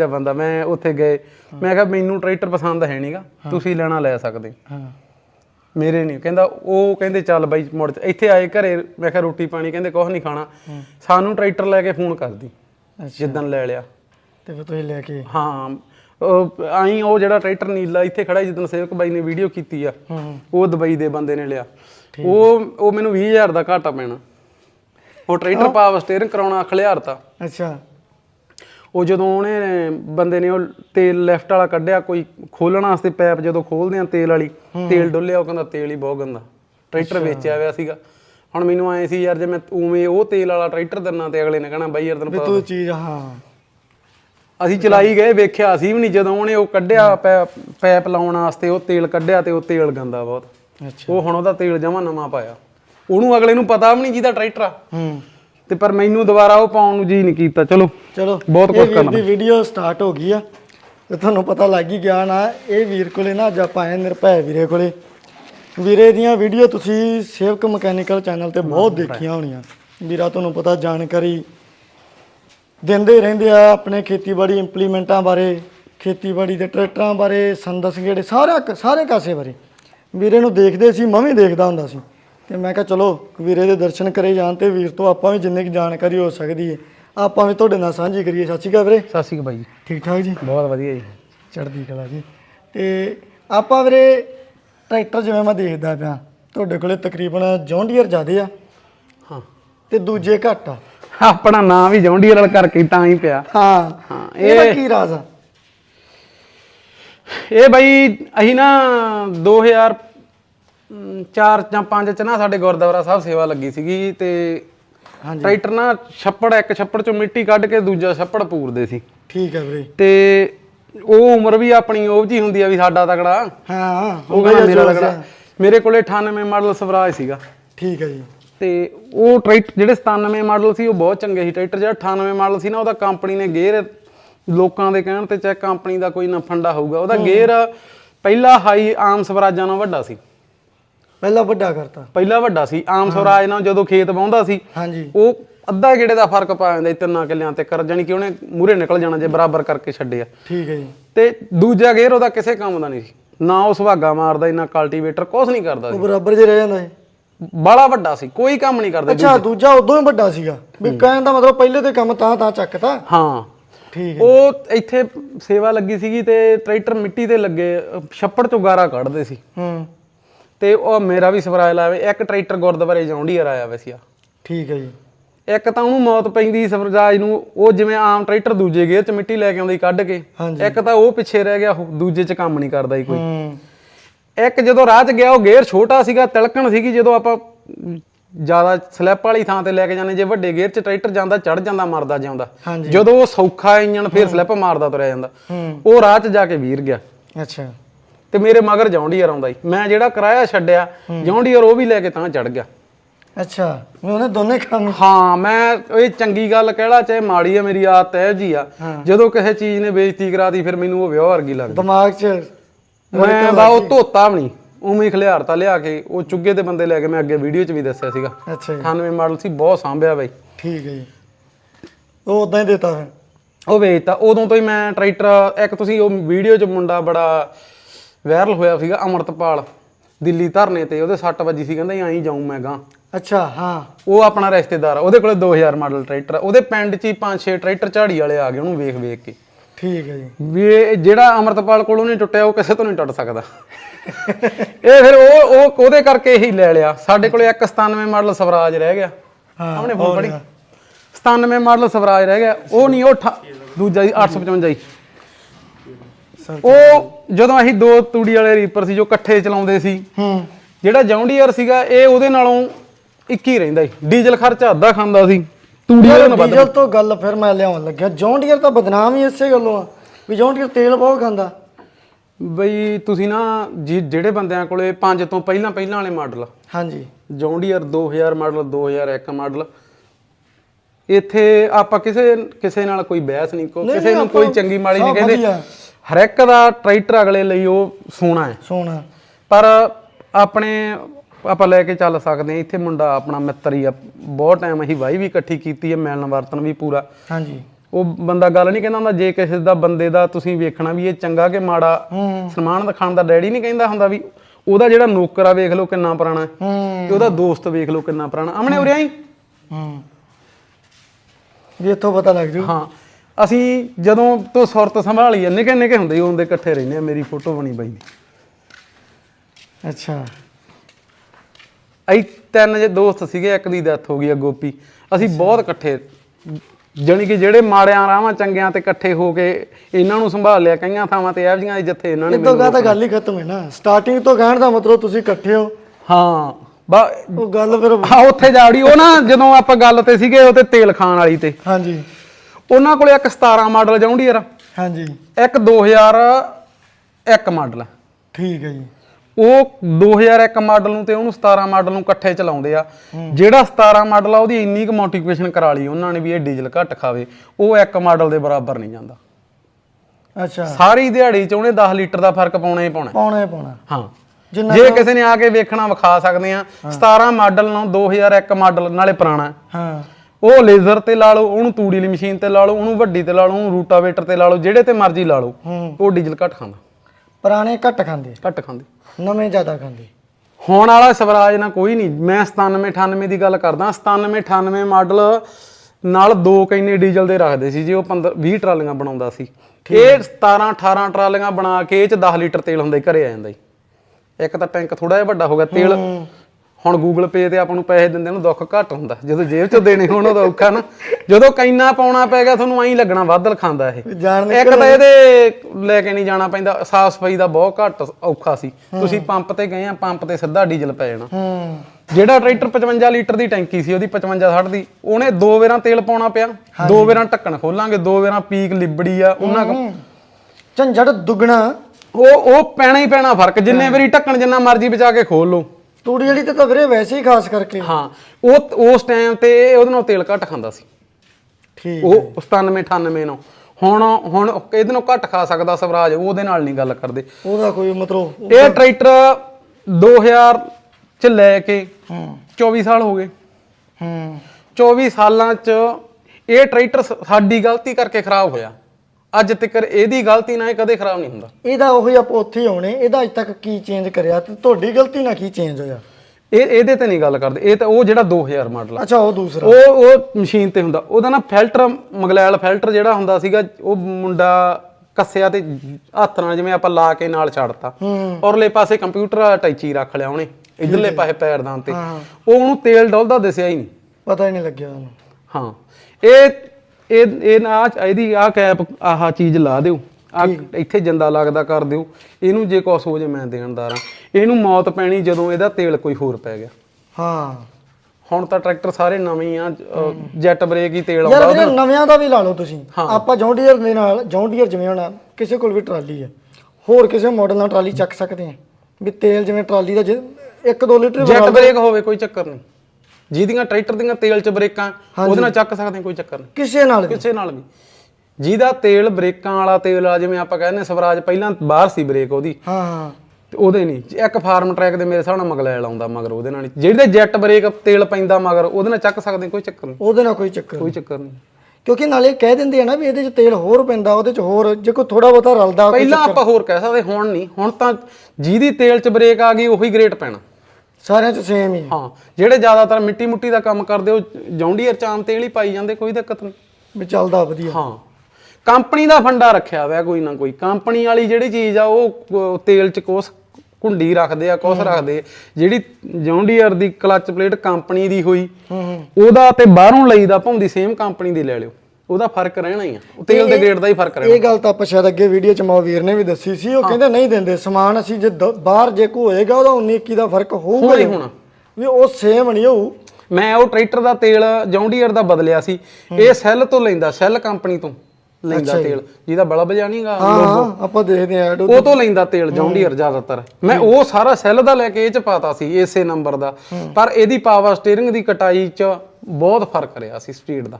ਜਾਂ ਬੰਦਾ ਮੈਂ ਉੱਥੇ ਗਏ ਮੈਂ ਕਿਹਾ ਮੈਨੂੰ ਟਰੈਕਟਰ ਪਸੰਦ ਹੈ ਨਹੀਂਗਾ ਤੁਸੀਂ ਲੈਣਾ ਲੈ ਸਕਦੇ। ਹਾਂ। ਮੇਰੇ ਨਹੀਂ ਕਹਿੰਦਾ ਉਹ ਕਹਿੰਦੇ ਚੱਲ ਬਾਈ ਮੁੜ। ਇੱਥੇ ਆਏ ਘਰੇ ਮੈਂ ਕਿਹਾ ਰੋਟੀ ਪਾਣੀ ਕਹਿੰਦੇ ਕੁਝ ਨਹੀਂ ਖਾਣਾ। ਸਾਨੂੰ ਟਰੈਕਟਰ ਲੈ ਕੇ ਫੋਨ ਕਰਦੀ ਜਿੱਦਣ ਲੈ ਲਿਆ। ਤੇ ਫਿਰ ਤੁਸੀਂ ਲੈ ਕੇ ਹਾਂ। ਉਹ ਆਈ ਉਹ ਜਿਹੜਾ ਟਰੈਕਟਰ ਨੀਲਾ ਇੱਥੇ ਖੜਾ ਜਿੱਦਣ ਸੇਵਕ ਬਾਈ ਨੇ ਵੀਡੀਓ ਕੀਤੀ ਆ ਉਹ ਦੁਬਈ ਦੇ ਬੰਦੇ ਨੇ ਲਿਆ। ਉਹ ਉਹ ਮੈਨੂੰ 20000 ਦਾ ਘਾਟਾ ਪੈਣਾ। ਉਹ ਟਰੈਕਟਰ ਪਾਵਰ ਸਟੀਅਰਿੰਗ ਕਰਾਉਣਾ ਖਲਿਆਰਤਾ ਅੱਛਾ। ਉਹ ਜਦੋਂ ਉਹਨੇ ਬੰਦੇ ਨੇ ਉਹ ਤੇਲ ਲੈਫਟ ਵਾਲਾ ਕੱਢਿਆ ਕੋਈ ਖੋਲਣ ਵਾਸਤੇ ਪੈਪ ਜਦੋਂ ਖੋਲਦੇ ਆ ਤੇਲ ਵਾਲੀ ਤੇਲ ਡੁੱਲਿਆ ਉਹ ਕਹਿੰਦਾ ਤੇਲ ਹੀ ਬਹੁਤ ਗੰਦਾ। ਟਰੈਕਟਰ ਵੇਚਿਆ ਹੋਇਆ ਸੀਗਾ। ਹੁਣ ਮੈਨੂੰ ਆਏ ਸੀ ਯਾਰ ਜੇ ਮੈਂ ਉਵੇਂ ਉਹ ਤੇਲ ਵਾਲਾ ਟਰੈਕਟਰ ਦਿੰਨਾ ਤੇ ਅਗਲੇ ਨੇ ਕਹਣਾ ਬਾਈ ਯਾਰ ਤੈਨੂੰ ਪਤਾ ਤੂੰ ਚੀਜ਼ ਹਾਂ। ਅਸੀਂ ਚਲਾਈ ਗਏ ਵੇਖਿਆ ਅਸੀਂ ਵੀ ਨਹੀਂ ਜਦੋਂ ਉਹਨੇ ਉਹ ਕੱਢਿਆ ਪੈਪ ਪੈਪ ਲਾਉਣ ਵਾਸਤੇ ਉਹ ਤੇਲ ਕੱਢਿਆ ਤੇ ਉਹ ਤੇਲ ਗੰਦਾ ਬਹੁਤ। ਅੱਛਾ। ਉਹ ਹੁਣ ਉਹਦਾ ਤੇਲ ਜਮਾ ਨਵਾਂ ਪਾਇਆ। ਉਹਨੂੰ ਅਗਲੇ ਨੂੰ ਪਤਾ ਵੀ ਨਹੀਂ ਜਿਹਦਾ ਟਰੈਕਟਰ ਆ। ਹੂੰ। ਤੇ ਪਰ ਮੈਨੂੰ ਦੁਬਾਰਾ ਉਹ ਪਾਉਣ ਨੂੰ ਜੀ ਨਹੀਂ ਕੀਤਾ। ਚਲੋ ਚਲੋ ਬਹੁਤ ਵੀਰ ਕਰਨਾ। ਦੀ ਵੀਡੀਓ ਸਟਾਰਟ ਹੋ ਗਈ ਆ ਤੇ ਤੁਹਾਨੂੰ ਪਤਾ ਲੱਗ ਹੀ ਗਿਆ ਨਾ ਇਹ ਵੀਰ ਕੋਲੇ ਨਾ ਅੱਜ ਆਪਾਂ ਆਏ ਨਿਰਭੈ ਵੀਰੇ ਕੋਲੇ। ਵੀਰੇ ਦੀਆਂ ਵੀਡੀਓ ਤੁਸੀਂ ਸੇਵਕ ਮਕੈਨੀਕਲ ਚੈਨਲ ਤੇ ਬਹੁਤ ਦੇਖੀਆਂ ਹੋਣੀਆਂ। ਵੀਰਾ ਤੁਹਾਨੂੰ ਪਤਾ ਜਾਣਕਾਰੀ ਦਿੰਦੇ ਰਹਿੰਦੇ ਆ ਆਪਣੇ ਖੇਤੀਬਾੜੀ ਇੰਪਲੀਮੈਂਟਾਂ ਬਾਰੇ ਖੇਤੀਬਾੜੀ ਦੇ ਟਰੈਕਟਰਾਂ ਬਾਰੇ ਸੰਦ ਸੰਗੇੜੇ ਸਾਰਾ ਸਾਰੇ ਕਾਸੇ ਬਾਰੇ। ਵੀਰੇ ਨੂੰ ਦੇਖਦੇ ਸੀ ਮੈਂ ਵੀ ਦੇਖਦਾ ਹੁੰਦਾ ਸੀ। ਤੇ ਮੈਂ ਕਿਹਾ ਚਲੋ ਵੀਰੇ ਦੇ ਦਰਸ਼ਨ ਕਰੇ ਜਾਣ ਤੇ ਵੀਰ ਤੋਂ ਆਪਾਂ ਵੀ ਜਿੰਨੀ ਕੁ ਜਾਣਕਾਰੀ ਹੋ ਸਕਦੀ ਹੈ ਆਪਾਂ ਵੀ ਤੁਹਾਡੇ ਨਾਲ ਸਾਂਝੀ ਕਰੀਏ। ਸਤਿ ਸ਼੍ਰੀ ਅਕਾਲ ਵੀਰੇ। ਸਤਿ ਸ਼੍ਰੀ ਅਕਾਲ ਬਾਈ ਜੀ। ਠੀਕ ਠਾਕ ਜੀ? ਬਹੁਤ ਵਧੀਆ ਜੀ। ਚੜ੍ਹਦੀ ਕਲਾ ਜੀ। ਤੇ ਆਪਾਂ ਵੀਰੇ ਟਰੈਕਟਰ ਜਿਵੇਂ ਮੈਂ ਦੇਖਦਾ ਪਿਆ ਤੁਹਾਡੇ ਕੋਲੇ ਤਕਰੀਬਨ ਜੌਂਡੀਅਰ ਜ਼ਿਆਦੇ ਆ। ਹਾਂ। ਤੇ ਦੂਜੇ ਘੱਟ ਆ। ਆਪਣਾ ਨਾਂ ਵੀ ਜੌਂਡੀਅਰ ਵਾਲਾ ਕਰਕੇ ਤਾਂ ਹੀ ਪਿਆ। ਹਾਂ। ਹਾਂ, ਇਹਦਾ ਇਹ- ਕੀ ਰਾਜ਼ ਆ? ਇਹ ਬਾਈ ਅਸੀਂ ਨਾ 2004 ਜਾਂ 5 ਚ ਨਾ ਸਾਡੇ ਗੁਰਦੁਆਰਾ ਸਾਹਿਬ ਸੇਵਾ ਲੱਗੀ ਸੀਗੀ ਤੇ ਹਾਂਜੀ। ਟਰੈਕਟਰ ਨਾ ਛੱਪੜ ਇੱਕ ਛੱਪੜ ਚੋਂ ਮਿੱਟੀ ਕੱਢ ਕੇ ਦੂਜਾ ਛੱਪੜ ਪੂਰਦੇ ਸੀ। ਠੀਕ ਹੈ ਵੀਰੇ। ਤੇ ਉਹ ਉਮਰ ਵੀ ਆਪਣੀ ਉਹ ਜੀ ਹੁੰਦੀ ਆ ਵੀ ਸਾਡਾ ਤਕੜਾ। ਹਾਂ ਉਹ ਕਹਿੰਦਾ ਮੇਰਾ ਤਕੜਾ। ਮੇਰੇ ਕੋਲੇ 98 ਮਾਡਲ ਸਵਰਾਜ ਸੀਗਾ। ਠੀਕ ਹੈ ਜੀ। ਤੇ ਉਹ ਟਰੈਕਟਰ ਜਿਹੜੇ 97 ਮਾਡਲ ਸੀ ਉਹ ਬਹੁਤ ਚੰਗੇ ਸੀ। ਟਰੈਕਟਰ ਜਿਹੜਾ 98 ਮਾਡਲ ਸੀ ਨਾ ਉਹਦਾ ਕੰਪਨੀ ਨੇ ਗੇਅਰ ਲੋਕਾਂ ਦੇ ਕਹਿਣ ਤੇ ਚੈੱਕ ਕੰਪਨੀ ਦਾ ਕੋਈ ਨਾ ਫੰਡਾ ਹੋਊਗਾ। ਉਹਦਾ ਗੇਅਰ ਪਹਿਲਾ ਹਾਈ ਆਮ ਸਵਰਾਜਾਂ ਨਾਲੋਂ ਵੱਡਾ ਸੀ। ਪਹਿਲਾਂ ਵੱਡਾ ਕਰਤਾ। ਪਹਿਲਾ ਵੱਡਾ ਸੀ। ਆਮ ਸਵਰਾਜ ਨਾਲ ਜਦੋਂ ਖੇਤ ਵਾਹੁੰਦਾ ਸੀ ਹਾਂਜੀ। ਉਹ ਅੱਧਾ ਗੇੜੇ ਦਾ ਫ਼ਰਕ ਪਾ ਜਾਂਦਾ ਤਿੰਨਾਂ ਕਿੱਲਿਆਂ ਤੇ ਕਰ ਜਾਣੀ ਕਿ ਉਹਨੇ ਮੂਰੇ ਨਿਕਲ ਜਾਣਾ ਜੇ ਬਰਾਬਰ ਕਰਕੇ ਛੱਡਿਆ। ਠੀਕ ਹੈ ਜੀ। ਤੇ ਦੂਜਾ ਗੇਅਰ ਉਹਦਾ ਕਿਸੇ ਕੰਮ ਦਾ ਨਹੀਂ ਸੀ। ਨਾ ਉਹ ਸੁਹਾਗਾ ਮਾਰਦਾ ਇੰਨਾ ਕਲਟੀਵੇਟਰ ਕੁਝ ਨਹੀਂ ਕਰਦਾ ਉਹ ਸੀ ਬਰਾਬਰ ਜੇ ਰਹਿ ਜਾਂਦਾ ਹੈ ਬਾਲਾ ਵੱਡਾ ਸੀ ਕੋਈ ਕੰਮ ਨਹੀਂ ਕਰਦਾ ਅੱਛਾ ਦੂਜਾ। ਉਦੋਂ ਹੀ ਵੱਡਾ ਸੀਗਾ। ਵੀ ਕਹਿਣ ਦਾ ਮਤਲਬ ਪਹਿਲੇ ਤੇ ਕੰਮ ਤਾਂ ਤਾਂ ਚੱਕਤਾ। ਹਾਂ। ਠੀਕ ਹੈ। ਉਹ ਇੱਥੇ ਸੇਵਾ ਲੱਗੀ ਸੀਗੀ ਤੇ ਟਰੈਕਟਰ ਮਿੱਟੀ ਤੇ ਲੱਗੇ ਛੱਪੜ ਚੋਂ ਗਾਰਾ ਕੱਢਦੇ ਸੀ। ਹੂੰ। ਤੇ ਉਹ ਮੇਰਾ ਵੀ ਸਵਰਾਜ ਲਾਇਆ। ਇੱਕ ਟਰੈਕਟਰ ਗੁਰਦੁਆਰੇ ਜੌਂਡੀਅਰ ਆਇਆ ਵੈ ਸੀ ਠੀਕ ਹੈ ਜੀ। ਇੱਕ ਤਾਂ ਉਹਨੂੰ ਮੌਤ ਪੈਂਦੀ ਸਵਰਾਜ ਨੂੰ ਉਹ ਜਿਵੇਂ ਆਮ ਟਰੈਕਟਰ ਦੂਜੇ ਗੇਅਰ 'ਚ ਮਿੱਟੀ ਲੈ ਕੇ ਆਉਂਦਾ ਕੱਢ ਕੇ। ਇੱਕ ਤਾਂ ਉਹ ਪਿੱਛੇ ਰਹਿ ਗਿਆ ਦੂਜੇ 'ਚ ਕੰਮ ਨਹੀਂ ਕਰਦਾ ਕੋਈ। ਇੱਕ ਜਦੋਂ ਰਾਹ 'ਚ ਗਿਆ ਉਹ ਗੇਅਰ ਛੋਟਾ ਸੀਗਾ ਤਿਲਕਣ ਸੀਗੀ ਜਦੋਂ ਆਪਾਂ ਜ਼ਿਆਦਾ ਸਲੈਪ ਵਾਲੀ ਥਾਂ ਤੇ ਲੈ ਕੇ ਜਾਂਦੇ ਜੇ ਵੱਡੇ ਗੇਅਰ 'ਚ ਟਰੈਕਟਰ ਜਾਂਦਾ ਚੜ ਜਾਂਦਾ ਮਰਦਾ ਜਾਂਦਾ ਜਦੋਂ ਉਹ ਸੌਖਾ ਇੰਜਣ ਫੇਰ ਸਲਿੱਪ ਮਾਰਦਾ ਤੁਰਿਆ ਜਾਂਦਾ। ਉਹ ਰਾਹ 'ਚ ਜਾ ਕੇ ਵੀਰ ਗਿਆ। ਅੱਛਾ। ਤੇ ਮੇਰੇ ਮਗਰ ਜੌਂਡੀਅਰ ਆਉਂਦਾ ਸੀ। ਮੈਂ ਜਿਹੜਾ ਕਿਰਾਇਆ ਛੱਡਿਆ ਜੌਂਡੀਅਰ ਉਹ ਵੀ ਲੈ ਕੇ ਤਾਂ ਚੜ ਗਿਆ। ਅੱਛਾ ਵੀ ਉਹਨੇ ਦੋਨੇ ਕੰਮ ਹਾਂ ਮੈਂ ਇਹ ਚੰਗੀ ਗੱਲ ਕਹਿਣਾ ਚਾਹੇ ਮਾੜੀ ਆ ਮੇਰੀ ਆਦਤ ਹੈ ਜੀ ਆ। ਜਦੋਂ ਕਿਸੇ ਚੀਜ਼ ਨੇ ਬੇਇੱਜ਼ਤੀ ਕਰਾਤੀ ਫਿਰ ਮੈਨੂੰ ਉਹ ਵਿਆਹ ਵਰਗੀ ਲੱਗਦੀ। ਦਿਮਾਗ 'ਚ ਮੈਂ ਬਾ ਉਹ ਧੋਤਾ ਵੀ ਨਹੀਂ। ਉਵੇਂ ਹੀ ਖਲਿਆਰਤਾ ਲਿਆ ਕੇ ਉਹ ਚੁੱਗੇ ਦੇ ਬੰਦੇ ਲੈ ਕੇ ਮੈਂ ਅੱਗੇ ਵੀਡੀਓ 'ਚ ਵੀ ਦੱਸਿਆ ਸੀਗਾ। ਅੱਛਾ ਜੀ। 98 ਮਾਡਲ ਸੀ ਬਹੁਤ ਸਾਂਭਿਆ ਬਾਈ। ਠੀਕ ਹੈ ਜੀ। ਉਹ ਉਦਾਂ ਹੀ ਦਿੱਤਾ ਫਿਰ। ਉਹ ਵੇਚਤਾ। ਉਦੋਂ ਤੋਂ ਹੀ ਮੈਂ ਟਰੈਕਟਰ ਇੱਕ ਤੁਸੀਂ ਉਹ ਵੀਡੀਓ 'ਚ ਮੁੰਡਾ ਬੜਾ ਵਾਇਰਲ ਹੋਇਆ ਸੀਗਾ ਅਮਰਤਪਾਲ ਦਿੱਲੀ ਧਰਨੇ ਤੇ ਉਹਦੇ ਸੱਟ ਵੱਜੀ ਸੀ ਕਹਿੰਦਾ ਐਂ ਜਾਊਂ ਮੈਂ ਗਾਂ। ਅੱਛਾ ਹਾਂ। ਉਹ ਆਪਣਾ ਰਿਸ਼ਤੇਦਾਰ ਆ, ਉਹਦੇ ਕੋਲੇ 2000 ਮਾਡਲ ਟਰੈਕਟਰ ਆ। ਉਹਦੇ ਪਿੰਡ 'ਚ ਹੀ 5-6 ਟਰੈਕਟਰ ਝਾੜੀ ਵਾਲੇ ਆ ਗਏ ਉਹਨੂੰ ਵੇਖ ਵੇਖ ਕੇ। ਠੀਕ ਹੈ ਜੀ। ਵੀ ਇਹ ਜਿਹੜਾ ਅਮਰਤਪਾਲ ਕੋਲੋਂ ਨਹੀਂ ਟੁੱਟਿਆ ਉਹ ਕਿਸੇ ਤੋਂ ਨਹੀਂ ਟੁੱਟ ਸਕਦਾ। ਇਹ ਫਿਰ ਉਹ ਉਹ ਉਹਦੇ ਕਰਕੇ ਹੀ ਲੈ ਲਿਆ। ਸਾਡੇ ਕੋਲੇ ਇੱਕ 97 ਮਾਡਲ ਸਵਰਾਜ ਰਹਿ ਗਿਆ। ਹਾਂ, ਆਪਣੇ ਫੋਨ ਫੜੀ। 97 ਮਾਡਲ ਸਵਰਾਜ ਰਹਿ ਗਿਆ। ਉਹ ਨਹੀਂ ਉਹ ਦੂਜਾ ਜੀ 855 ਜੀ। ਉਹ ਜਦੋਂ ਅਸੀਂ ਦੋ ਤੂੜੀ ਵਾਲੇ ਰੀਪਰ ਸੀ ਜੋ ਇਕੱਠੇ ਚਲਾਉਂਦੇ ਸੀ ਹੂੰ। ਜਿਹੜਾ ਜੌਂਡੀਅਰ ਸੀਗਾ ਇਹ ਉਹਦੇ ਨਾਲੋਂ 21 ਰਹਿੰਦਾ ਸੀ। ਡੀਜ਼ਲ ਖਰਚਾ ਅੱਧਾ ਖਾਂਦਾ ਸੀ ਤੂੜੀ ਵਾਲੇ ਨੂੰ ਵੱਧ ਡੀਜ਼ਲ ਤੋਂ ਗੱਲ ਫਿਰ ਮੈਂ ਲਿਆਉਣ ਲੱਗਿਆ। ਜੌਨ ਡੀਅਰ ਤਾਂ ਬਦਨਾਮ ਹੀ ਇਸੇ ਗੱਲੋਂ ਆ ਵੀ ਜੌਨ ਡੀਅਰ ਤੇਲ ਬਹੁਤ ਖਾਂਦਾ। ਬਈ ਤੁਸੀਂ ਨਾ ਜੀ ਜਿਹੜੇ ਬੰਦਿਆਂ ਕੋਲੇ ਪੰਜ ਤੋਂ ਪਹਿਲਾਂ ਪਹਿਲਾਂ ਵਾਲੇ ਮਾਡਲ ਹਾਂਜੀ। ਜੌਂਡੀਅਰ 2000 ਮਾਡਲ 2001 ਮਾਡਲ ਇੱਥੇ ਆਪਾਂ ਕਿਸੇ ਕਿਸੇ ਨਾਲ ਕੋਈ ਬਹਿਸ ਨਹੀਂ ਕੋ ਨਹੀਂ, ਕਿਸੇ ਨੂੰ ਆਪਾਂ ਕੋਈ ਚੰਗੀ ਮਾੜੀ ਨਹੀਂ ਸਭ ਕਹਿੰਦੇ। ਵਧੀਆ। ਹਰ ਇੱਕ ਦਾ ਟਰੈਕਟਰ ਅਗਲੇ ਲਈ ਉਹ ਸੋਹਣਾ ਹੈ। ਸੋਹਣਾ। ਪਰ ਆਪਣੇ ਆਪਾਂ ਲੈ ਕੇ ਚੱਲ ਸਕਦੇ ਹਾਂ। ਇੱਥੇ ਮੁੰਡਾ ਆਪਣਾ ਮਿੱਤਰ ਹੀ ਆ। ਬਹੁਤ ਟਾਈਮ ਅਸੀਂ ਵਾਈ ਵੀ ਇਕੱਠੀ ਕੀਤੀ ਹੈ ਮਿਲਣ ਵਰਤਨ ਵੀ ਪੂਰਾ। ਹਾਂਜੀ। ਉਹ ਬੰਦਾ ਗੱਲ ਨਹੀਂ ਕਹਿੰਦਾ ਹੁੰਦਾ ਜੇ ਕਿਸੇ ਦਾ ਬੰਦੇ ਦਾ ਤੁਸੀਂ ਵੇਖਣਾ ਵੀ ਇਹ ਚੰਗਾ ਕਿ ਮਾੜਾ ਸਨਮਾਨ ਦਿਖਾਉਣ ਦਾ ਡੈਡੀ ਨਹੀਂ ਕਹਿੰਦਾ ਹੁੰਦਾ ਵੀ ਉਹਦਾ ਜਿਹੜਾ ਨੌਕਰ ਆ ਵੇਖ ਲਓ ਕਿੰਨਾ ਪੁਰਾਣਾ ਹੈ ਹੂੰ। ਤੇ ਉਹਦਾ ਦੋਸਤ ਵੇਖ ਲਓ ਕਿੰਨਾ ਪੁਰਾਣਾ। ਅਮਨੇ ਉਰਿਆ ਹੀ ਹੂੰ। ਵੀ ਇੱਥੋਂ ਪਤਾ ਲੱਗ ਜੂ। ਹਾਂ। ਅਸੀਂ ਜਦੋਂ ਤੋਂ ਸੁਰਤ ਸੰਭਾਲੀ ਆ ਨਿੱਕੇ ਨਿੱਕੇ ਹੁੰਦੇ ਹੀ ਉਹਦੇ ਇਕੱਠੇ ਰਹਿੰਦੇ ਆ ਮੇਰੀ ਫੋਟੋ ਬਣੀ ਬਾਈ ਦੀ। ਅੱਛਾ। ਅਸੀਂ ਤਿੰਨ ਜੇ ਦੋਸਤ ਸੀਗੇ ਇੱਕ ਦੀ ਡੈਥ ਹੋ ਗਈ ਆ ਗੋਪੀ। ਅਸੀਂ ਬਹੁਤ ਇਕੱਠੇ ਜਾਣੀ ਕਿ ਜਿਹੜੇ ਮਾੜਿਆਂ ਰਾਵਾਂ ਚੰਗਿਆਂ ਤੇ ਇਕੱਠੇ ਹੋ ਕੇ ਇਹਨਾਂ ਨੂੰ ਸੰਭਾਲ ਲਿਆ ਕਈਆਂ ਥਾਵਾਂ ਤੇ ਇਹੋ ਜਿਹੀਆਂ ਜਿੱਥੇ ਇਹਨਾਂ ਨੇ ਇਦੋਂ ਗਾ ਤਾਂ ਗੱਲ ਹੀ ਖਤਮ ਹੈ ਨਾ। ਸਟਾਰਟਿੰਗ ਤੋਂ ਕਹਿਣ ਦਾ ਮਤਲਬ ਤੁਸੀਂ ਇਕੱਠੇ ਹੋ। ਹਾਂ। ਬਾ ਉਹ ਗੱਲ ਫਿਰ ਹਾਂ ਉੱਥੇ ਜਾਵੜੀ ਉਹ ਨਾ ਜਦੋਂ ਆਪਾਂ ਗੱਲ ਤੇ ਸੀਗੇ ਉਹ ਤੇ ਤੇਲ ਖਾਣ ਵਾਲੀ ਤੇ। ਹਾਂਜੀ। ਉਹਨਾਂ ਕੋਲੇ ਇੱਕ 17 ਮਾਡਲ ਜੌਂਡੀਅਰ ਹਾਂਜੀ। ਇੱਕ 2001 ਮਾਡਲ। ਠੀਕ ਹੈ ਜੀ। ਉਹ 2001 ਮਾਡਲ ਨੂੰ ਤੇ ਉਹਨੂੰ 17 ਮਾਡਲ ਨੂੰ ਇਕੱਠੇ ਚਲਾਉਂਦੇ ਆ। ਜਿਹੜਾ 17 ਮਾਡਲ ਆ ਉਹਦੀ ਇੰਨੀ ਕੁ ਮੋਟੀਵੇਸ਼ਨ ਕਰਾ ਲਈ ਉਹਨਾਂ ਨੇ ਵੀ ਇਹ ਡੀਜ਼ਲ ਘੱਟ ਖਾਵੇ। ਉਹ ਇੱਕ ਮਾਡਲ ਦੇ ਬਰਾਬਰ ਨਹੀਂ ਜਾਂਦਾ। ਅੱਛਾ। ਸਾਰੀ ਦਿਹਾੜੀ ਚ ਉਹਨੇ 10 ਲੀਟਰ ਦਾ ਫ਼ਰਕ ਪਾਉਣਾ ਹੀ ਪਾਉਣਾ। ਪਾਉਣਾ ਹੀ ਪਾਉਣਾ। ਹਾਂ। ਜਿੰਨਾ ਜੇ ਕਿਸੇ ਨੇ ਆ ਕੇ ਵੇਖਣਾ ਵਿਖਾ ਸਕਦੇ ਆ 17 ਮਾਡਲ ਨੂੰ 2001 ਮਾਡਲ ਨਾਲੇ ਪੁਰਾਣਾ ਹੈ। ਉਹ ਲੇਜ਼ਰ ਤੇ ਲਾ ਲਓ ਉਹਨੂੰ ਤੂੜੀ ਵਾਲੀ ਮਸ਼ੀਨ ਤੇ ਲਾ ਲਓ ਉਹਨੂੰ ਵੱਡੀ ਤੇ ਲਾ ਲਓ ਉਹਨੂੰ ਰੂਟਾਵੇਟਰ ਤੇ ਲਾ ਲਓ ਜਿਹੜੇ ਤੇ ਮਰਜ਼ੀ ਲਾ ਲਓ ਉਹ ਡੀਜ਼ਲ ਘੱਟ ਖਾਂਦਾ। ਪੁਰਾਣੇ ਘੱਟ ਖਾਂਦੇ। ਘੱਟ ਖਾਂਦੇ। ਨਵੇਂ ਜ਼ਿਆਦਾ ਖਾਂਦੇ। ਹੁਣ ਵਾਲਾ ਸਵਰਾਜ ਨਾਲ ਕੋਈ ਨਹੀਂ। ਮੈਂ 97 98 ਦੀ ਗੱਲ ਕਰਦਾ 97 98 ਮਾਡਲ ਨਾਲ ਦੋ ਕੈਨੇ ਡੀਜ਼ਲ ਦੇ ਰੱਖਦੇ ਸੀ ਜੀ ਉਹ 15 20 ਟਰਾਲੀਆਂ ਬਣਾਉਂਦਾ ਸੀ। ਇਹ 17 18 ਟਰਾਲੀਆਂ ਬਣਾ ਕੇ ਇਹ ਚ 10 ਲੀਟਰ ਤੇਲ ਹੁੰਦਾ ਹੀ ਘਰੇ ਆ ਜਾਂਦਾ ਜੀ ਇੱਕ ਤਾਂ ਟੈਂਕ ਥੋੜਾ ਜਿਹਾ ਵੱਡਾ ਹੋ ਗਿਆ ਤੇਲ। ਹੁਣ ਗੂਗਲ ਪੇ ਤੇ ਆਪਾਂ ਨੂੰ ਪੈਸੇ ਦਿੰਦੇ ਨੂੰ ਦੁੱਖ ਘੱਟ ਹੁੰਦਾ। ਜਦੋਂ ਜੇਬ ਚੋਂ ਦੇਣੇ ਹੋਣ ਉਦੋਂ ਔਖਾ ਨਾ। ਜਦੋਂ ਕੈਨਾ ਪਾਉਣਾ ਪੈ ਗਿਆ ਤੁਹਾਨੂੰ ਐਂ ਲੱਗਣਾ ਵਾਧਲ ਖਾਂਦਾ ਇਹ। ਇੱਕ ਤਾਂ ਇਹਦੇ ਲੈ ਕੇ ਨਹੀਂ ਜਾਣਾ ਪੈਂਦਾ ਸਾਫ਼ ਸਫ਼ਾਈ ਦਾ ਬਹੁਤ ਘੱਟ ਔਖਾ ਸੀ। ਤੁਸੀਂ ਪੰਪ ਤੇ ਗਏ ਆ ਪੰਪ ਤੇ ਸਿੱਧਾ ਡੀਜ਼ਲ ਪੈ ਜਾਣਾ। ਜਿਹੜਾ ਟਰੈਕਟਰ 55 ਲੀਟਰ ਦੀ ਟੈਂਕੀ ਸੀ ਉਹਦੀ 55 60 ਦੀ ਉਹਨੇ ਦੋ ਵੇਰਾਂ ਤੇਲ ਪਾਉਣਾ ਪਿਆ। ਦੋ ਵੇਰਾਂ ਢੱਕਣ ਖੋਲਾਂਗੇ ਦੋ ਵੇਰਾਂ ਪੀਕ ਲਿਬੜੀ ਆ ਉਹਨਾਂ ਝੰਜੜ ਦੁੱਗਣਾ। ਉਹ ਉਹ ਪੈਣਾ ਹੀ ਪੈਣਾ ਫ਼ਰਕ ਜਿੰਨੇ ਵਾਰੀ ਢੱਕਣ ਜਿੰਨਾ ਮਰਜ਼ੀ ਬਚਾ ਕੇ ਖੋਲ ਲਓ। ਤੂੜੀ ਵਾਲੀ ਤੇ ਤਾਂ ਵੀਰੇ ਵੈਸੇ ਹੀ ਖਾਸ ਕਰਕੇ। ਹਾਂ ਉਹ ਉਸ ਟਾਈਮ ਤੇ ਉਹਦੇ ਨਾਲ ਤੇਲ ਘੱਟ ਖਾਂਦਾ ਸੀ। ਠੀਕ ਉਹ 97 98 ਨੂੰ ਹੁਣ ਹੁਣ ਇਹਦੇ ਨਾਲ ਘੱਟ ਖਾ ਸਕਦਾ ਸਵਰਾਜ ਉਹਦੇ ਨਾਲ ਨਹੀਂ ਗੱਲ ਕਰਦੇ। ਉਹਦਾ ਕੋਈ ਮਤਲਬ ਇਹ ਟਰੈਕਟਰ 2000 ਚ ਲੈ ਕੇ ਹੂੰ। 24 ਸਾਲ ਹੋ ਗਏ। ਹੂੰ। 24 ਸਾਲਾਂ ਚ ਇਹ ਟਰੈਕਟਰ ਸਾਡੀ ਗਲਤੀ ਕਰਕੇ ਖਰਾਬ ਹੋਇਆ। ਅੱਜ ਤੱਕ ਇਹਦੀ ਗਲਤੀ ਨਾਲ ਇਹ ਕਦੇ ਖਰਾਬ ਨਹੀਂ ਹੁੰਦਾ। ਇਹਦਾ ਉਹੀ ਆਪਾਂ ਉੱਥੇ ਹੀ ਆਉਣੇ ਇਹਦਾ ਅੱਜ ਤੱਕ ਕੀ ਚੇਂਜ ਕਰਿਆ ਤੇ ਤੁਹਾਡੀ ਗਲਤੀ ਨਾਲ ਕੀ ਚੇਂਜ ਹੋਇਆ? ਇਹ ਇਹਦੇ ਤੇ ਨਹੀਂ ਗੱਲ ਕਰਦੇ ਇਹ ਤਾਂ ਉਹ ਜਿਹੜਾ 2000 ਮਾਡਲ ਆ। ਅੱਛਾ ਉਹ ਦੂਸਰਾ। ਉਹ ਉਹ ਮਸ਼ੀਨ ਤੇ ਹੁੰਦਾ ਉਹਦਾ ਨਾ ਫਿਲਟਰ ਮਗਲੈਲ ਫਿਲਟਰ ਜਿਹੜਾ ਹੁੰਦਾ ਸੀਗਾ ਉਹ ਮੁੰਡਾ ਕੱਸਿਆ ਤੇ ਹੱਥ ਨਾਲ ਜਿਵੇਂ ਆਪਾਂ ਲਾ ਕੇ ਨਾਲ ਛੱਡਤਾ। ਔਰਲੇ ਪਾਸੇ ਕੰਪਿਊਟਰ ਟੈਚੀ ਰੱਖ ਲਿਆ ਉਹਨੇ ਇਧਰਲੇ ਪਾਸੇ ਪੈਰਦਾਨ ਤੇ। ਉਹ ਉਹਨੂੰ ਤੇਲ ਡੋਲਦਾ ਦਿਸਿਆ ਹੀ ਨਹੀਂ। ਪਤਾ ਹੀ ਨਹੀਂ ਲੱਗਿਆ ਉਹਨੂੰ। ਹਾਂ ਇਹ ਇਹ ਇਹ ਨਾ ਆਹ- ਇਹਦੀ ਆਹ ਕੈਪ ਆਹ ਚੀਜ਼ ਲਾ ਦਿਓ। ਆ ਇੱਥੇ ਜਿੰਦਾ ਲੱਗਦਾ ਕਰ ਦਿਓ। ਇਹਨੂੰ ਜੇ ਕੁਛ ਹੋ ਜੇ ਮੈਂ ਦੇਣਦਾਰ ਆ ਇਹਨੂੰ ਮੌਤ ਪੈਣੀ ਜਦੋਂ ਇਹਦਾ ਤੇਲ ਕੋਈ ਹੋਰ ਪੈ ਗਿਆ। ਹਾਂ। ਹੁਣ ਤਾਂ ਟਰੈਕਟਰ ਸਾਰੇ ਨਵੇਂ ਹੀ ਆ ਜੈਟ ਬ੍ਰੇਕ ਹੀ ਤੇਲ ਯਾਰ ਆਉਂਦਾ ਵੀਰੇ ਨਵਿਆਂ ਦਾ ਵੀ ਲਾ ਲਓ ਤੁਸੀਂ। ਆਪਾਂ ਜੌਂਡੀਅਰ ਦੇ ਨਾਲ ਜੌਂਡੀਅਰ ਜਿਵੇਂ ਹੁਣ ਕਿਸੇ ਕੋਲ ਵੀ ਟਰਾਲੀ ਹੈ ਹੋਰ ਕਿਸੇ ਮਾਡਲ ਨਾਲ ਟਰਾਲੀ ਚੱਕ ਸਕਦੇ ਆ। ਵੀ ਤੇਲ ਜਿਵੇਂ ਟਰਾਲੀ ਦਾ 1-2 ਲੀਟਰ ਜੈਟ ਬ੍ਰੇਕ ਹੋਵੇ ਕੋਈ ਚੱਕਰ ਨਹੀਂ। ਜਿਹਦੀਆਂ ਟਰੈਕਟਰ ਦੀਆਂ ਤੇਲ ਚ ਬ੍ਰੇਕਾਂ ਉਹਦੇ ਨਾਲ ਚੱਕ ਸਕਦੇ ਕੋਈ ਚੱਕਰ ਨਹੀਂ। ਕਿਸੇ ਨਾਲ ਵੀ। ਕਿਸੇ ਨਾਲ ਵੀ। ਜਿਹਦਾ ਤੇਲ ਬ੍ਰੇਕਾਂ ਵਾਲਾ ਤੇਲ ਆ ਜਿਵੇਂ ਆਪਾਂ ਕਹਿੰਦੇ ਸਵਰਾਜ ਪਹਿਲਾਂ ਬਾਹਰ ਸੀ ਬ੍ਰੇਕ ਉਹਦੀ। ਹਾਂ ਹਾਂ। ਤੇ ਉਹਦੇ ਨਹੀਂ। ਇੱਕ ਫਾਰਮ ਟਰੈਕ ਦੇ ਮੇਰੇ ਹਿਸਾਬ ਨਾਲ ਮਗਲੈਲ ਆਉਂਦਾ ਮਗਰ ਉਹਦੇ ਨਾਲ। ਜਿਹੜੇ ਜੈਟ ਬ੍ਰੇਕ ਤੇਲ ਪੈਂਦਾ ਮਗਰ ਉਹਦੇ ਨਾਲ ਚੱਕ ਸਕਦੇ ਕੋਈ ਚੱਕਰ ਨਹੀਂ। ਉਹਦੇ ਨਾਲ ਕੋਈ ਚੱਕਰ ਕੋਈ ਚੱਕਰ ਨਹੀਂ। ਕਿਉਂਕਿ ਨਾਲੇ ਕਹਿ ਦਿੰਦੇ ਆ ਨਾ ਵੀ ਇਹਦੇ 'ਚ ਤੇਲ ਹੋਰ ਪੈਂਦਾ ਉਹਦੇ 'ਚ ਹੋਰ ਜੇ ਕੋਈ ਥੋੜਾ ਬਹੁਤਾ ਰਲਦਾ ਪਹਿਲਾਂ ਆਪਾਂ ਹੋਰ ਕਹਿ ਸਕਦੇ ਹੁਣ ਨਹੀਂ। ਹੁਣ ਤਾਂ ਜਿਹਦੀ ਤੇਲ ਚ ਬ੍ਰੇਕ ਆ ਗਈ ਉਹੀ ਗ੍ਰੇਟ ਪੈਣਾ। ਸਾਰਿਆਂ 'ਚ ਸੇਮ ਹੀ ਆ। ਹਾਂ ਜਿਹੜੇ ਜ਼ਿਆਦਾਤਰ ਮਿੱਟੀ ਮੁੱਟੀ ਦਾ ਕੰਮ ਕਰਦੇ ਉਹ ਜੌਂਡੀਅਰ ਚਾਮ ਤੇਲ ਹੀ ਪਾਈ ਜਾਂਦੇ ਕੋਈ ਦਿੱਕਤ ਨਹੀਂ। ਵੀ ਚੱਲਦਾ ਵਧੀਆ। ਹਾਂ ਕੰਪਨੀ ਦਾ ਫੰਡਾ ਰੱਖਿਆ ਹੋਇਆ ਕੋਈ ਨਾ ਕੋਈ। ਕੰਪਨੀ ਵਾਲੀ ਜਿਹੜੀ ਚੀਜ਼ ਆ ਉਹ ਅਹ, ਤੇਲ ਚ ਕੋਸ ਕੁੰਡੀ ਰੱਖਦੇ ਆ ਕੋਸ ਰੱਖਦੇ ਜਿਹੜੀ ਜੌਂਡੀਅਰ ਦੀ ਕਲਚ ਪਲੇਟ ਕੰਪਨੀ ਦੀ ਹੋਈ ਉਹਦਾ ਤੇ ਬਾਹਰੋਂ ਲਈਦਾ ਭਾਉਂਦੀ ਸੇਮ ਕੰਪਨੀ ਦੀ ਲੈ ਲਿਓ। ਉਹਦਾ ਫ਼ਰਕ ਰਹਿਣਾ ਹੀ ਆ। ਤੇਲ ਦੇ ਗ੍ਰੇਡ ਦਾ ਹੀ ਫ਼ਰਕ ਰਹਿਣਾ। ਇਹ ਗੱਲ ਤਾਂ ਆਪਾਂ ਸ਼ਾਇਦ ਅੱਗੇ ਵੀਡੀਓ 'ਚ ਮਾਵੀਰ ਨੇ ਵੀ ਦੱਸੀ ਸੀ। ਉਹ ਕਹਿੰਦੇ ਨਹੀਂ ਦਿੰਦੇ। ਸਮਾਨ ਅਸੀਂ ਜੇ ਦ- ਬਾਹਰ ਜੇ ਕੋ ਹੋਏਗਾ ਉਹਦਾ 19 21 ਦਾ ਫ਼ਰਕ ਹੋਊਗਾ ਹੀ। ਹੋਣਾ। ਵੀ ਉਹ ਸੇਮ ਨਹੀਂ ਹੋਊ। ਮੈਂ ਉਹ ਟਰੈਕਟਰ ਦਾ ਤੇਲ ਜੌਂਡੀਅਰ ਦਾ ਬਦਲਿਆ ਸੀ। ਇਹ ਸੈੱਲ ਤੋਂ ਲੈਂਦਾ ਸੈੱਲ ਕੰਪਨੀ ਤੋਂ ਲੈਂਦਾ ਤੇਲ। ਜਿਹਦਾ ਬਲਬ ਨਹੀਂਗਾ ਹਾਂ ਹਾਂ ਆਪਾਂ ਦੇਖਦੇ ਆਂ ਐਡ ਉਹ ਤੋਂ ਲੈਂਦਾ ਤੇਲ ਜੌਂਡੀਅਰ ਜ਼ਿਆਦਾਤਰ। ਮੈਂ ਉਹ ਸਾਰਾ ਸੈੱਲ ਦਾ ਲੈ ਕੇ ਇਹ ਚ ਪਾਤਾ ਸੀ ਇਸੇ ਨੰਬਰ ਦਾ। ਪਰ ਇਹਦੀ ਪਾਵਰ ਸਟੀਅਰਿੰਗ ਦੀ ਕਟਾਈ ਚ ਬਹੁਤ ਫ਼ਰਕ ਰਿਹਾ ਸੀ ਸਪੀਡ ਦਾ।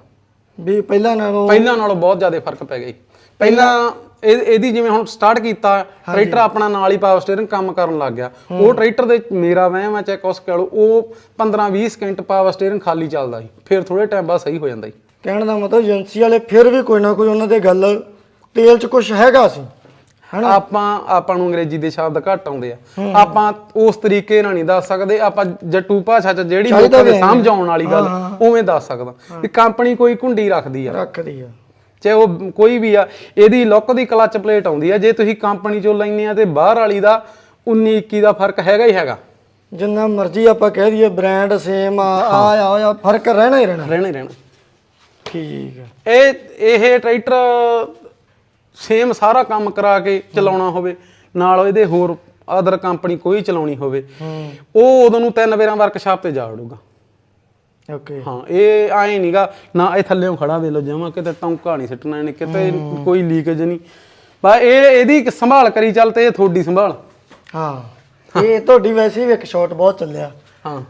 ਵੀ ਪਹਿਲਾਂ ਨਾਲੋਂ ਪਹਿਲਾਂ ਨਾਲੋਂ ਬਹੁਤ ਜ਼ਿਆਦਾ ਫ਼ਰਕ ਪੈ ਗਿਆ ਜੀ। ਪਹਿਲਾਂ ਇਹ ਇਹਦੀ ਜਿਵੇਂ ਹੁਣ ਸਟਾਰਟ ਕੀਤਾ ਟਰੈਕਟਰ ਆਪਣਾ ਨਾਲ ਹੀ ਪਾਵਰ ਸਟੀਅਰਿੰਗ ਕੰਮ ਕਰਨ ਲੱਗ ਗਿਆ। ਉਹ ਟਰੈਕਟਰ ਦੇ ਮੇਰਾ ਵਹਿਮ ਆ ਚਾਹੇ ਕੁਛ ਕਹਿ ਲਓ ਉਹ 15 20 ਸਕਿੰਟ ਪਾਵਰ ਸਟੀਅਰਿੰਗ ਖਾਲੀ ਚੱਲਦਾ ਸੀ। ਫਿਰ ਥੋੜੇ ਟਾਈਮ ਬਾਅਦ ਸਹੀ ਹੋ ਜਾਂਦਾ ਸੀ। ਕਹਿਣ ਦਾ ਮਤਲਬ ਏਜੰਸੀ ਵਾਲੇ ਫਿਰ ਵੀ ਕੋਈ ਨਾ ਕੋਈ ਉਹਨਾਂ ਦੇ ਗੱਲ ਤੇਲ 'ਚ ਕੁਝ ਹੈਗਾ ਸੀ। ਆਪਾਂ ਆਪਾਂ ਨੂੰ ਅੰਗਰੇਜ਼ੀ ਦੇ ਸ਼ਬਦ ਘੱਟ ਆਉਂਦੇ ਆ। ਆਪਾਂ ਉਸ ਤਰੀਕੇ ਨਾਲ ਨਹੀਂ ਦੱਸ ਸਕਦੇ ਆਪਾਂ ਜੱਟੂ ਭਾਸ਼ਾ 'ਚ ਜਿਹੜੀ ਲੋਕਾਂ ਦੇ ਹੈ। ਸਮਝ ਆਉਣ ਵਾਲੀ ਗੱਲ ਉਵੇਂ ਦੱਸ ਸਕਦਾ। ਵੀ ਕੰਪਨੀ ਕੋਈ ਕੁੰਡੀ ਰੱਖਦੀ ਆ। ਰੱਖਦੀ ਆ। ਚਾਹੇ ਉਹ ਕੋਈ ਵੀ ਆ ਇਹਦੀ ਲੁੱਕ ਦੀ ਕਲਚ ਪਲੇਟ ਆਉਂਦੀ ਆ। ਜੇ ਤੁਸੀਂ ਕੰਪਨੀ ਚੋਂ ਲੈਂਦੇ ਆ ਤੇ ਬਾਹਰ ਵਾਲੀ ਦਾ 19 21 ਦਾ ਫ਼ਰਕ ਹੈਗਾ ਹੀ ਹੈਗਾ। ਜਿੰਨਾ ਮਰਜ਼ੀ ਆਪਾਂ ਕਹਿ ਦਈਏ ਬ੍ਰਾਂਡ ਸੇਮ ਆ ਆ ਆ ਫ਼ਰਕ ਰਹਿਣਾ ਹੀ ਰਹਿਣਾ। ਰਹਿਣਾ ਹੀ ਰਹਿਣਾ। ਠੀਕ ਆ। ਇਹ ਇਹ ਟਰੈਕਟਰ ਸੇਮ ਸਾਰਾ ਕੰਮ ਕਰਾ ਕੇ ਚਲਾਉਣਾ ਹੋਵੇ ਨਾਲ ਇਹਦੇ ਹੋਰ ਅਦਰ ਕੰਪਨੀ ਕੋਈ ਚਲਾਉਣੀ ਹੋਵੇ ਉਹ ਉਦੋਂ ਨੂੰ ਤਿੰਨ ਵੇਰਾਂ ਵਰਕਸ਼ਾਪ ਤੇ ਜਾ ਵੜੂਗਾ। ਓਕੇ। ਹਾਂ ਇਹ ਆਏ ਨਹੀਂਗਾ ਨਾ ਇਹ ਥੱਲੇੋਂ ਖੜਾ ਵੇ ਲੋ ਜਮਾ ਕਿਤੇ ਟੌਂਕਾ ਨਹੀਂ ਸਿੱਟਣਾ ਇਹਨੇ ਕਿਤੇ ਕੋਈ ਲੀਕੇਜ ਨਹੀਂ ਬਾ ਇਹ ਇਹਦੀ ਸੰਭਾਲ ਕਰੀ ਚੱਲ ਤੇ ਇਹ ਤੁਹਾਡੀ ਸੰਭਾਲ। ਹਾਂ ਇਹ ਤੁਹਾਡੀ ਵੈਸੇ ਵੀ ਇੱਕ ਸ਼ਾਟ ਬਹੁਤ ਚੱਲਿਆ। ਹਾਂ।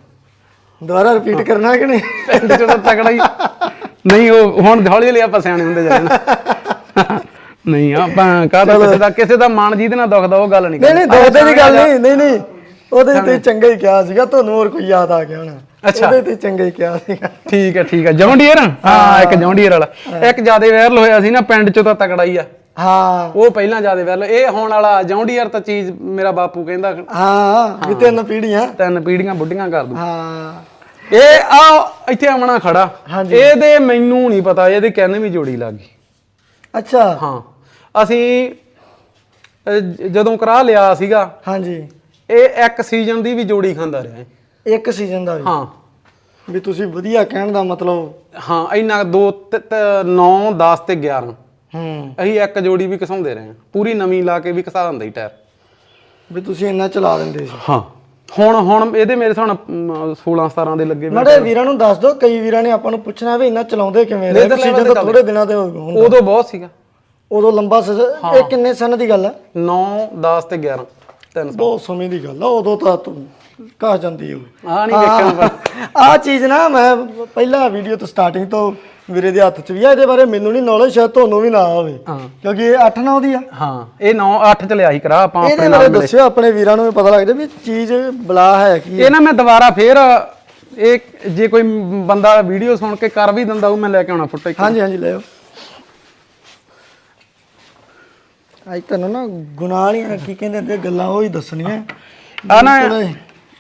ਦੁਬਾਰਾ ਰਿਪੀਟ ਕਰਨਾ ਕਿ ਨਹੀਂ? ਤਾਂ ਤਕੜਾ ਹੀ। ਨਹੀਂ ਉਹ ਹੁਣ ਹੌਲੀ ਹੌਲੀ ਆਪਾਂ ਸਿਆਣੇ ਹੁੰਦੇ ਜਾਣਾ ਨਹੀਂ ਆਪਾਂ ਕਾਹਦਾ ਕਿਸੇ ਦਾ ਕਿਸੇ ਦਾ ਮਨ ਜਿਹਦੇ ਨਾਲ ਦੁਖਦਾ ਉਹ ਗੱਲ ਨਹੀਂ ਨਹੀਂ ਨਹੀਂ ਦੋਦੇ ਦੀ ਗੱਲ ਨਹੀਂ ਨਹੀਂ ਨਹੀਂ। ਉਹਦੇ ਤੇ ਚੰਗਾ ਹੀ ਕਿਹਾ ਸੀਗਾ ਤੁਹਾਨੂੰ ਹੋਰ ਕੋਈ ਯਾਦ ਆ ਗਿਆ ਹੋਣਾ। ਅੱਛਾ। ਉਹਦੇ ਤੇ ਚੰਗਾ ਹੀ ਕਿਹਾ ਸੀਗਾ। ਠੀਕ ਹੈ ਠੀਕ ਹੈ। ਜੌਂਡੀਅਰ ਹਾਂ ਇੱਕ ਜੌਂਡੀਅਰ ਵਾਲਾ। ਇੱਕ ਜ਼ਿਆਦਾ ਵਾਇਰਲ ਹੋਇਆ ਸੀ ਨਾ ਪਿੰਡ ਚ ਤਾਂ ਤਕੜਾ ਹੀ ਆ। ਹਾਂ। ਉਹ ਪਹਿਲਾਂ ਜ਼ਿਆਦਾ ਵਾਇਰਲ ਇਹ ਹੋਣ ਵਾਲਾ ਜੌਂਡੀਅਰ ਤਾਂ ਚੀਜ਼ ਮੇਰਾ ਬਾਪੂ ਕਹਿੰਦਾ। ਹਾਂ ਵੀ ਤਿੰਨ ਪੀੜੀਆਂ ਤਿੰਨ ਪੀੜੀਆਂ ਬੁੱਢੀਆਂ ਕਰ ਦੂ। ਹਾਂ। ਇਹ ਆ ਇੱਥੇ ਆਮਣਾ ਖੜਾ। ਇਹਦੇ ਮੈਨੂੰ ਨਹੀਂ ਪਤਾ ਇਹਦੇ ਕਹਿੰਦੇ ਵੀ ਜੋੜੀ ਲੱਗ ਗਈ। ਅੱਛਾ। ਹਾਂ। ਅਸੀਂ ਅਹ, ਜਦੋਂ ਕਰਾ ਲਿਆ ਸੀਗਾ ਹਾਂਜੀ। ਇਹ ਇੱਕ ਸੀਜ਼ਨ ਦੀ ਵੀ ਜੋੜੀ ਖਾਂਦਾ ਰਿਹਾ। ਇੱਕ ਸੀਜ਼ਨ ਦਾ ਵੀ? ਹਾਂ। ਵੀ ਤੁਸੀਂ ਵਧੀਆ ਕਹਿਣ ਦਾ ਮਤਲਬ? ਹਾਂ ਇੰਨਾ 2 9 10 ਤੇ 11 ਹੂੰ। ਅਸੀਂ ਇੱਕ ਜੋੜੀ ਵੀ ਘਸਾਉਂਦੇ ਰਹੇ ਹਾਂ। ਪੂਰੀ ਨਵੀਂ ਲਾ ਕੇ ਵੀ ਘਸਾ ਦਿੰਦਾ ਹੀ ਟਾਇਰ ਵੀ ਤੁਸੀਂ ਇੰਨਾ ਚਲਾ ਦਿੰਦੇ ਸੀ? ਹਾਂ। ਹੁਣ ਹੁਣ ਇਹਦੇ ਮੇਰੇ ਹਿਸਾਬ ਨਾਲ 16 17 ਦੇ ਲੱਗੇ। ਮੜੇ ਵੀਰਾਂ ਨੂੰ ਦੱਸ ਦਿਓ ਕਈ ਵੀਰਾਂ ਨੇ ਆਪਾਂ ਨੂੰ ਪੁੱਛਣਾ ਵੀ ਇੰਨਾ ਚਲਾਉਂਦੇ ਕਿਵੇਂ ਸੀਜ਼ਨ ਤਾਂ ਤੇ ਥੋੜੇ ਦਿਨਾਂ ਦੇ ਉਦੋਂ ਬਹੁਤ ਸੀਗਾ। ਉਦੋਂ ਲੰਬਾ ਇਹ ਕਿੰਨੇ ਸਨ ਦੀ ਗੱਲ ਹੈ? 9 10 ਤੇ 11 ਤਿੰਨ ਬਹੁਤ ਸਮੇਂ ਦੀ ਗੱਲ ਆ ਉਦੋਂ ਤਾਂ ਤੂੰ ਕਾ ਜਾਂਦੀ ਹੋ ਆ ਨਹੀਂ ਪਰ ਆ ਚੀਜ਼ ਨਾ ਮੈਂ ਪਹਿਲਾਂ ਵੀਡੀਓ ਤੋਂ ਸਟਾਰਟਿੰਗ ਤੋਂ ਵੀਰੇ ਦੇ ਹੱਥ 'ਚ ਵੀ ਆ ਇਹਦੇ ਬਾਰੇ ਮੈਨੂੰ ਨਹੀਂ ਨੌਲੇਜ ਸ਼ਾਇਦ ਤੁਹਾਨੂੰ ਵੀ ਨਾ ਹੋਵੇ ਹਾਂ। ਕਿਉਂਕਿ ਇਹ 8 9 ਦੀ ਆ। ਹਾਂ ਇਹ 9 8 ਚ ਲਿਆ ਸੀ ਕਰਾ ਆਪਾਂ ਇਹਦੇ ਆਪਣੇ ਬਾਰੇ ਨਾਲ ਦੱਸਿਓ ਆਪਣੇ ਵੀਰਾਂ ਨੂੰ ਵੀ ਪਤਾ ਲੱਗ ਜਾਵੇ ਵੀ ਚੀਜ਼ ਬਲਾ ਹੈ ਕੀ ਇਹ ਨਾ ਮੈਂ ਦੁਬਾਰਾ ਫੇਰ ਇਹ ਜੇ ਕੋਈ ਬੰਦਾ ਵੀਡੀਓ ਸੁਣ ਕੇ ਕਰ ਵੀ ਦਿੰਦਾ ਉਹ ਮੈਂ ਲੈ ਕੇ ਆਉਣਾ ਫੁੱਟੇ ਹਾਂਜੀ ਹਾਂਜੀ ਲਿਓ ਅੱਜ ਤੁਹਾਨੂੰ ਨਾ ਗੁਨਾਹ ਵਾਲੀਆਂ ਕੀ ਕਹਿੰਦੇ ਹੁੰਦੇ ਗੱਲਾਂ ਉਹ ਹੀ ਦੱਸਣੀਆਂ। ਆ ਨਾ